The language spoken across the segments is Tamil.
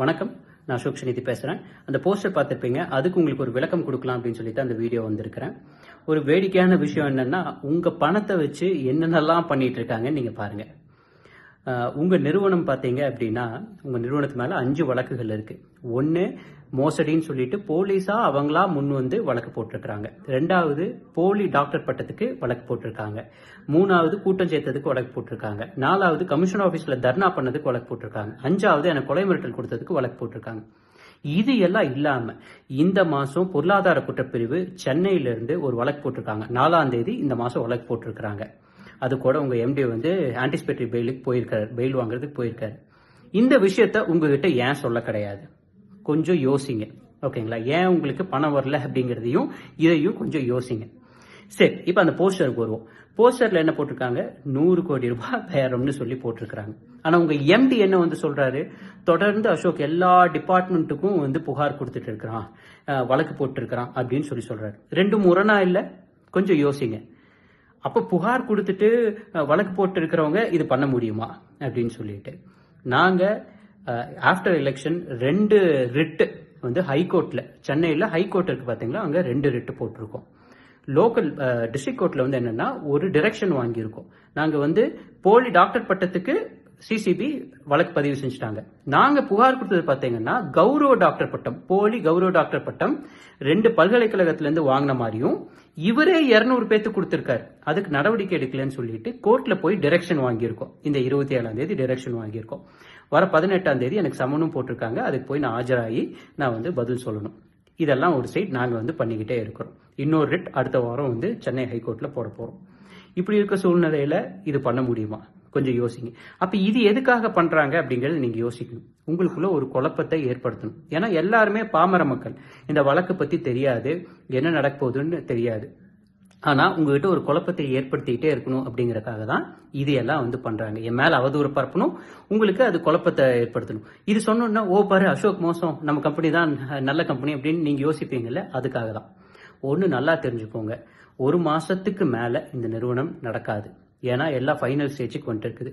வணக்கம். நான் அசோக் பேசுகிறேன் அந்த போஸ்டர் பார்த்துருப்பீங்க. அதுக்கு உங்களுக்கு ஒரு விளக்கம் கொடுக்கலாம் அப்படின்னு சொல்லிட்டு அந்த வீடியோ வந்திருக்கிறேன். ஒரு வேடிக்கையான விஷயம் என்னன்னா உங்கள் பணத்தை வச்சு என்னென்னலாம் பண்ணிட்டு இருக்காங்கன்னு நீங்கள் பாருங்கள் உங்கள் நிறுவனம் பார்த்தீங்க அப்படின்னா உங்கள் நிறுவனத்து மேலே அஞ்சு வழக்குகள் இருக்குது ஒன்று மோசடின்னு சொல்லிட்டு போலீஸாக அவங்களா முன் வந்து வழக்கு போட்டிருக்கிறாங்க. ரெண்டாவது போலி டாக்டர் பட்டத்துக்கு வழக்கு போட்டிருக்காங்க. மூணாவது கூட்டம் சேர்த்ததுக்கு வழக்கு போட்டிருக்காங்க. நாலாவது கமிஷன் ஆஃபீஸில் தர்ணா பண்ணதுக்கு வழக்கு போட்டிருக்காங்க. அஞ்சாவது எனக்கு கொலை மிரட்டல் கொடுத்ததுக்கு வழக்கு போட்டிருக்காங்க. இது எல்லாம் இல்லாம இந்த மாசம் பொருளாதார குற்றப்பிரிவு சென்னையிலிருந்து ஒரு வழக்கு போட்டிருக்காங்க. நாலாம் தேதி இந்த மாசம் வழக்கு போட்டிருக்கிறாங்க. அது கூட உங்க எம்டி வந்து ஆன்டிசிபேட்டரி பெயிலுக்கு போயிருக்காரு. பெயில் வாங்குறதுக்கு போயிருக்காரு. இந்த விஷயத்த உங்ககிட்ட ஏன் சொல்ல கிடையாது? கொஞ்சம் யோசிங்க. ஓகேங்களா? ஏன் உங்களுக்கு பணம் வரல அப்படிங்கிறதையும் இதையும் கொஞ்சம் யோசிங்க. சரி இப்போ அந்த போஸ்டருக்கு வருவோம். போஸ்டர்ல என்ன போட்டிருக்காங்க? நூறு கோடி ரூபாய் பேரம்னு சொல்லி போட்டிருக்காங்க ஆனா உங்க எம்டி என்ன வந்து சொல்றாரு? தொடர்ந்து அசோக் எல்லா டிபார்ட்மெண்ட்டுக்கும் வந்து புகார் கொடுத்துட்டு இருக்கிறான். வழக்கு போட்டிருக்கிறான் அப்படின்னு சொல்லி சொல்றாரு. ரெண்டு முரணா இல்லை? கொஞ்சம் யோசிங்க. அப்போ புகார் கொடுத்துட்டு வழக்கு போட்டு இருக்கிறவங்க இது பண்ண முடியுமா? அப்படின்னு சொல்லிட்டு. நாங்கள் ஆஃப்டர் எலெக்ஷன் ரெண்டு ரிட்டு வந்து ஹைகோர்ட்டில் சென்னையில் ஹைகோர்ட் இருக்கு பார்த்தீங்களா அங்கே ரெண்டு ரிட்டு போட்டிருக்கோம். லோக்கல் டிஸ்ட்ரிக்ட் கோர்ட்டில் வந்து என்னென்னா ஒரு டிரெக்ஷன் வாங்கியிருக்கோம். நாங்கள் வந்து போலி டாக்டர் பட்டத்துக்கு சிசிபி வழக்கு பதிவு செஞ்சுட்டாங்க. நாங்க புகார் கொடுத்தது பாத்தீங்கன்னா கௌரவ டாக்டர் பட்டம் போலி கௌரவ டாக்டர் பட்டம் ரெண்டு பல்கலைக்கழகத்துல இருந்து வாங்கின மாதிரியும் இவரே இருநூறு பேத்து கொடுத்திருக்காரு. அதுக்கு நடவடிக்கை எடுக்கலன்னு சொல்லிட்டு கோர்ட்ல போய் டிரெக்ஷன் வாங்கியிருக்கோம். இந்த இருபத்தி ஏழாம் தேதி டிரெக்ஷன் வாங்கியிருக்கோம். வர பதினெட்டாம் தேதி எனக்கு சமனும் போட்டிருக்காங்க. அதுக்கு போய் நான் ஆஜராகி நான் வந்து பதில் சொல்லணும். இதெல்லாம் ஒரு சைட் நாங்கள் வந்து பண்ணிக்கிட்டே இருக்கிறோம். இன்னொரு ரிட் அடுத்த வாரம் வந்து சென்னை ஹைகோர்ட்டில் போட போகிறோம் இப்படி இருக்க சூழ்நிலையில் இது பண்ண முடியுமா? கொஞ்சம் யோசிங்க. அப்ப இது எதுக்காக பண்றாங்க அப்படிங்கறது நீங்க யோசிக்கணும். உங்களுக்குள்ள ஒரு குழப்பத்தை ஏற்படுத்தணும். ஏன்னா எல்லாருமே பாமர மக்கள். இந்த வழக்கு பத்தி தெரியாது. என்ன நடக்க போகுதுன்னு தெரியாது. ஆனா உங்ககிட்ட ஒரு குழப்பத்தை ஏற்படுத்திக்கிட்டே இருக்கணும் அப்படிங்கறதுக்காக தான் இது எல்லாம் வந்து பண்றாங்க. என் மேல அவதூறு பரப்பணும். உங்களுக்கு அது குழப்பத்தை ஏற்படுத்தணும். இது சொன்னோம்னா ஓ பாரு அசோக் மோசம். நம்ம கம்பெனி தான் நல்ல கம்பெனி அப்படின்னு நீங்க யோசிப்பீங்கல்ல அதுக்காக தான். ஒன்று நல்லா தெரிஞ்சுக்கோங்க. ஒரு மாசத்துக்கு மேல இந்த நிறுவனம் நடக்காது. ஏன்னா எல்லாம் ஃபைனல் ஸ்டேஜுக்கு வந்துட்டு இருக்குது.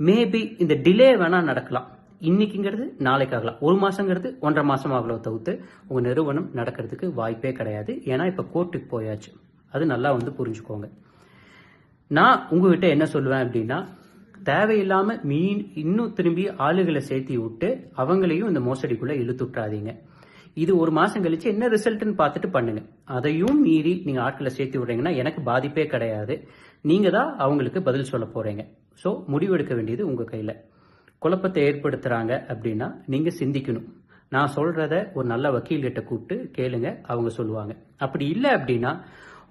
மேபி இந்த டிலே வேணால் நடக்கலாம். இன்னைக்குங்கிறது நாளைக்கு ஆகலாம் ஒரு மாதங்கிறது ஒன்றரை மாசம் ஆகலாம் தவிர்த்து உங்கள் நிறுவனம் நடக்கிறதுக்கு வாய்ப்பே கிடையாது. ஏன்னா இப்போ கோர்ட்டுக்கு போயாச்சு. அது நல்லா வந்து புரிஞ்சுக்கோங்க. நான் உங்ககிட்ட என்ன சொல்லுவேன் அப்படின்னா தேவையில்லாமல் மீன் இன்னும் திரும்பி ஆளுகளை சேர்த்தி விட்டு அவங்களையும் இந்த மோசடிக்குள்ளே இழுத்து விட்டுறாதீங்க இது ஒரு மாதம் கழிச்சு என்ன ரிசல்ட்னு பார்த்துட்டு பண்ணுங்க. அதையும் மீறி நீங்கள் ஆட்களை சேர்த்து விடுறீங்கன்னா எனக்கு பாதிப்பே கிடையாது. நீங்கள் தான் அவங்களுக்கு பதில் சொல்ல போகிறீங்க ஸோ முடிவெடுக்க வேண்டியது உங்கள் கையில். குழப்பத்தை ஏற்படுத்துகிறாங்க அப்படின்னா நீங்கள் சிந்திக்கணும். நான் சொல்கிறத ஒரு நல்ல வக்கீல்கிட்ட கூப்பிட்டு கேளுங்க அவங்க சொல்லுவாங்க. அப்படி இல்லை அப்படின்னா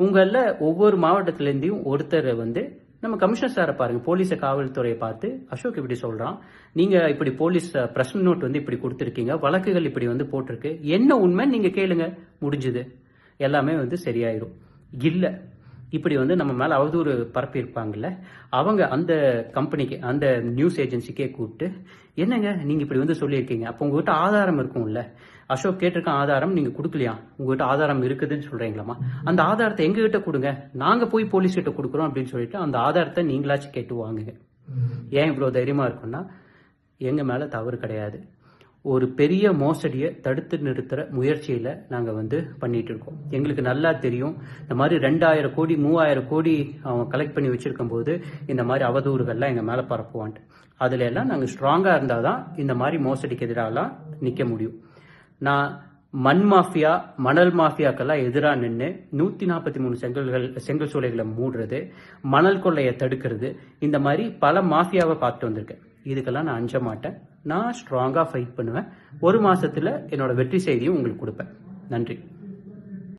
உங்களில் ஒவ்வொரு மாவட்டத்திலேருந்தையும் ஒருத்தரை வந்து நம்ம கமிஷனர் சாரை பாருங்க போலீஸை காவல்துறையை பார்த்து அசோக் இப்படி சொல்றான். நீங்க இப்படி போலீஸ் பிரஸ் நோட் வந்து இப்படி கொடுத்துருக்கீங்க வழக்குகள் இப்படி வந்து போட்டிருக்கு. என்ன உண்மை? நீங்க கேளுங்க. முடிஞ்சுது. எல்லாமே வந்து சரியாயிரும். இல்லை இப்படி வந்து நம்ம மேல அவதூறு பரப்பி இருப்பாங்கல்ல அவங்க அந்த கம்பெனிக்கு அந்த நியூஸ் ஏஜென்சிக்கே கூப்பிட்டு என்னங்க நீங்க இப்படி வந்து சொல்லியிருக்கீங்க? அப்போ உங்ககிட்ட ஆதாரம் இருக்கும்ல? அசோக் கேட்டிருக்க ஆதாரம் நீங்க கொடுக்கலையா? உங்ககிட்ட ஆதாரம் இருக்குதுன்னு சொல்றீங்களாமா? அந்த ஆதாரத்தை எங்க கிட்ட கொடுங்க? நாங்க போய் போலீஸ் கிட்ட கொடுக்குறோம் அப்படின்னு சொல்லிட்டு அந்த ஆதாரத்தை நீங்களாச்சும் கேட்டு வாங்குங்க. ஏன் இவ்வளவு தைரியமா இருக்கும்னா எங்க மேல தவறு கிடையாது. ஒரு பெரிய மோசடியை தடுத்து நிறுத்துற முயற்சியில நாங்க வந்து பண்ணிட்டு இருக்கோம். எங்களுக்கு நல்லா தெரியும். இந்த மாதிரி ரெண்டாயிரம் கோடி மூவாயிரம் கோடி அவன் கலெக்ட் பண்ணி வச்சிருக்கும் போது இந்த மாதிரி அவதூறுகள்லாம் எங்க மேல பரப்புவான்ட்டு. அதுல எல்லாம் நாங்க ஸ்ட்ராங்கா இருந்தாதான் இந்த மாதிரி மோசடிக்கு எதிராலாம் நிக்க முடியும். நான் மண் மாஃபியா மணல் மாஃபியாக்கெல்லாம் எதிராக நின்று நூத்தி நாற்பத்தி மூணு செங்கல்கள் செங்கல் சூளைகளை மூடுறது மணல் கொள்ளையை தடுக்கிறது இந்த மாதிரி பல மாஃபியாவை பார்த்துட்டு வந்திருக்கேன். இதுக்கெல்லாம் நான் அஞ்ச மாட்டேன். நான் ஸ்ட்ராங்காக ஃபைட் பண்ணுவேன். ஒரு மாதத்தில் என்னோட வெற்றி செய்தியும் உங்களுக்கு கொடுப்பேன். நன்றி.